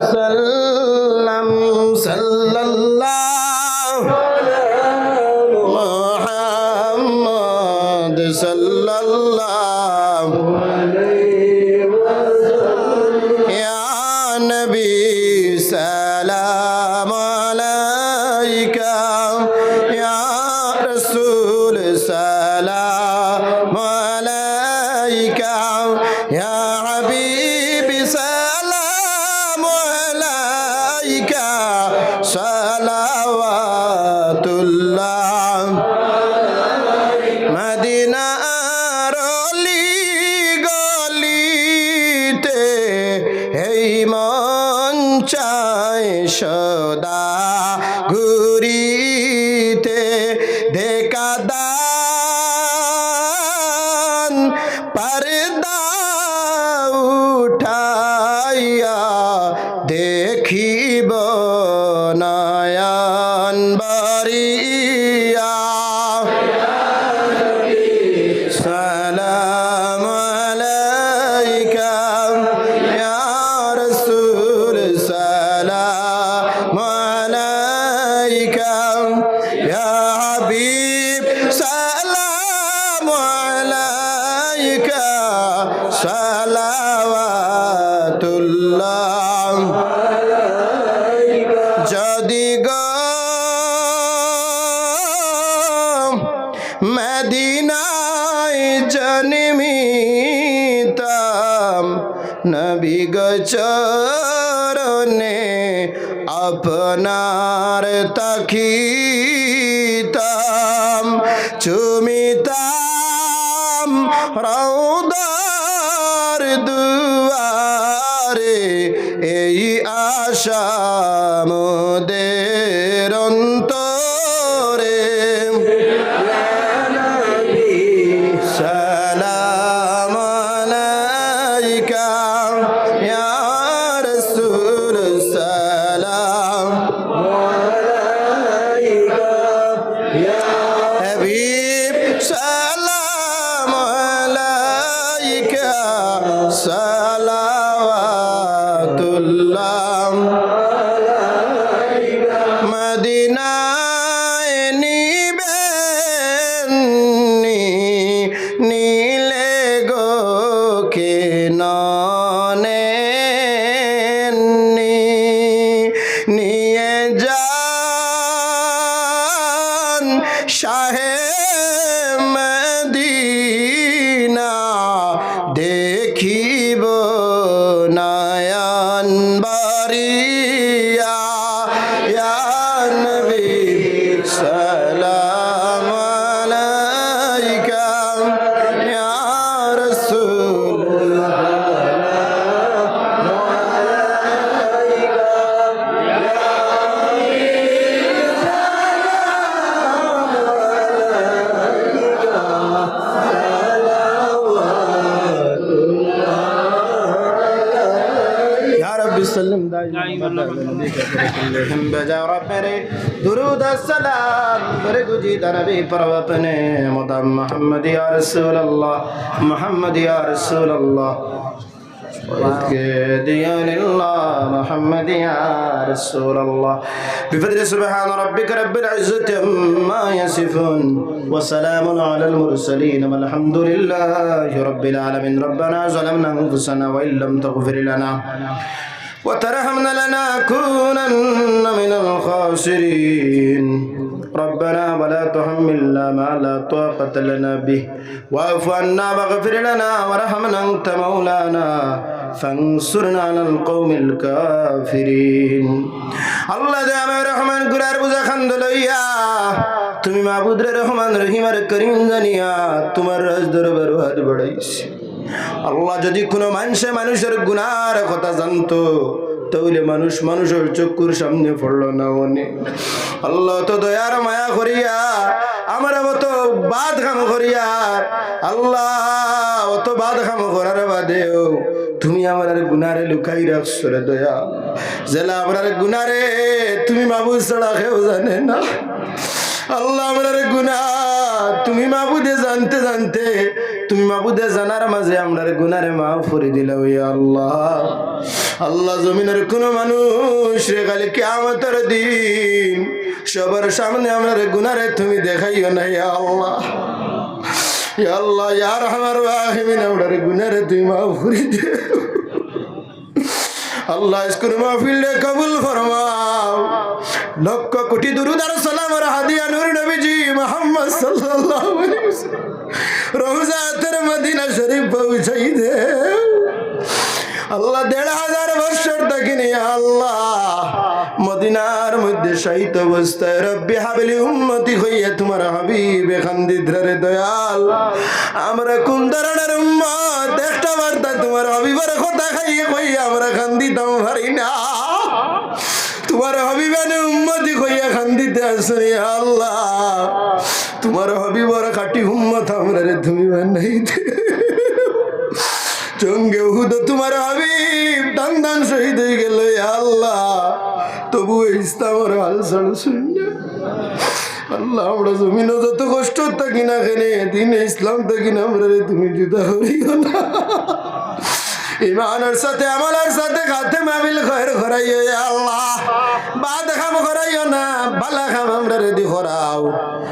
সাল্লাম সাল্লাল্লাহ। মুহাম্মদ সাল্লাল্লাহ। ইয়া নবী সালাম। আলাইকা আলাইকা সালাওয়াতুল্লাহ। মদিনার গলিতে এই মন চায় সদা। ঘুরিতে যদি গো মদিনায় জন্মিতাম নবী গচরণে আপনার তখিতাম চুমিতাম রৌদার দুয়ারে এই আশা মোদের সালাওয়াতুল্লাহ বাড়ি رب سلم دائما ہم بجا رب میرے درود السلام پر گجی دربی پر اپنے مدام محمد یا رسول اللہ محمد یا رسول اللہ ديان الله محمد يا رسول الله بفضل سبحان ربك رب العزة عما يصفون وسلام على المرسلين والحمد لله رب العالمين ربنا ظلمنا أنفسنا وإن لم تغفر لنا وترحمنا لنكونن من الخاسرين ربنا ولا تحملنا ما لا طاقة لنا به واعف عنا واغفر لنا وارحمنا أنت مولانا فانصرنا على القوم الكافرين আল্লাহ দে আমার রহমান গুরার বুঝা খান্দ লইয়া তুমি মাবুদ রে রহমান রহিম আর করিম জানিয়া তোমার রাজ দরবার হাত বাড়াইছি আল্লাহ যদি কোনো মানুষে মানুষের গুনার কথা জানতো, তাহলে মানুষ মানুষের চক্ষুর সামনে পড়ল না মনে। আল্লাহ তো দয়ার মায়া করিয়া, আমার মতো বাদ খাম করিয়া, আল্লাহ অত বাদ খাম করার বাদেও তুমি আমার গুনারে লুকাই রাখছো রে দয়া জেলা আমার গুনারে তুমি মাবুদ ছাড়া কেউ জানে না। আল্লাহ আমার গুনা তুমি মাবুদে জানতে জানতে তুমি মাবুদে জানার মাঝে আমরার গুনারে মা ফুরি দিলাও ইয়া আল্লাহ। আল্লাহ জমিনের কোন মানুষ রে, খালি কেমতের দিন সবার সামনে আমরার গুনারে তুমি দেখাইও না, ইয়া আল্লাহ। আল্লাহ ইয়ার আমার বাহিমিন আমরার গুনারে তুমি মা ফুরি দিও। আল্লাহ ইস্কুর মাহফিলে কবুল ফরমাও। লক্ষ কোটি দুরুদ আর সালাম আর হাদিয়া নূর নবীজি মোহাম্মদ সাল্লাল্লাহু আলাইহি ওয়াসাল্লাম। রওজাতের মদিনা শরীফ পৌঁছাই দে। আল্লাহ দেড় হাজার বছর দেখিনি আল্লাহ মদিনার মধ্যে সাহিত্য অবস্থায়, রব্বি হাবলি উন্নতি হইয়া তোমার হাবিবে খান্দিদ্রে দয়াল। আমরা কোন ধরনের একটা বার্তা তোমার হাবিবের কথা খাইয়ে কই, আমরা খান্দিতাম পারি না। তোমার হবিবানে উম্মতি কইয়া খান্দিতে আসনি আল্লাহ। তোমার হবিবর খাটি উম্মত আমরা রে তুমি বানাইতে। চঙ্গে উহুদ, তোমার হাবিব দান দান শহীদ হয়ে গেল আল্লাহ। তবু ইসলামের হাল শুনে। আল্লাহ, আমরা জমিনও যত কষ্ট থাকি না কেনে, দিন ইসলাম থাকি না আমরা তুমি জুদা করিও না। ইমানের সাথে আমলের সাথে খাতে মাবিল খয়ের ঘরাইও ইয়া আল্লাহ। বাদ খাম ঘরাইও না, বালা খাম আমরা রেদি ঘরাও।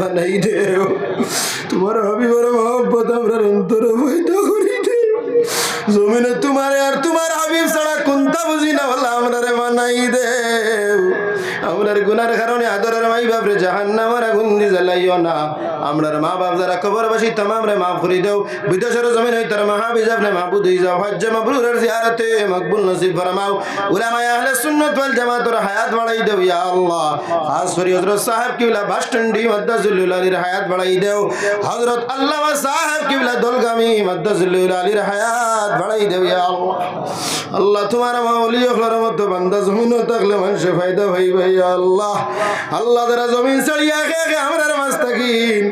বানাই দেও তোমার হাবিবার মহব্বত আমরা অন্তর পয়দা করি জমিনে তোমার আর তোমার হাবিব ছাড়া কোনটা বুঝি না বলে আমরা রে। বানাই দেও আমরার গুনার কারণে আদরের মাই বাপরে জাহান্নামের আগুন দি জ্বালাইও না। আমরার মা বাপ যারা কবরবাসী তমাম রে মাফ করে দেও। বিদেশের জমিন হই তার মাহাবিজ আপনি মাহবুদ হই যাও। হজ্জ মাবরুরের জিয়ারতে মকবুল নসিব ফরমাও। উলামা আহলে সুন্নাত ওয়াল জামাতের হায়াত বাড়াই দেও ইয়া আল্লাহ। খাস করে হযরত সাহেব কিবলা বাসটন্ডি মাদ্দাজুল আলীর হায়াত বাড়াই দেও। হযরত আল্লামা সাহেব কিবলা দলগামী মাদ্দাজুল আলীর হায়াত বাড়াই দেও ইয়া আল্লাহ। আল্লাহ তোমার মাওলি হলার মতো বান্দা জমিনও থাকলে মানুষে ফায়দা হইবে ইয়া আল্লাহ। আল্লাহ যারা জমিন ছাড়িয়া আমরার মাছ থাকিন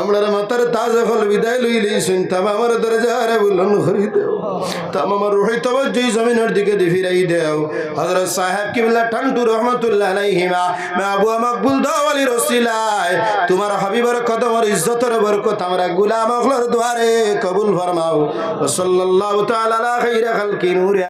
আমরার মাতার তাজা ফল বিদায় লইলি শুনতাম, আমার দরজারে বুলন করি দেও। তাম আমার রোহিত তবজ্জই জমিনের দিকে ফিরাই দেও। হযরত সাহেব কিবলা টান্টু রহমাতুল্লাহ আলাইহিমা, মে আবু মাকবুল দাওয়ালি রসিলায়, তোমার হাবিবের কদমর ইজ্জতের বরকত আমরা গুলাম অখলর দুয়ারে কবুল ফরমাও। সাল্লাল্লাহু তাআলা আলা খাইরা খালকি নূরে।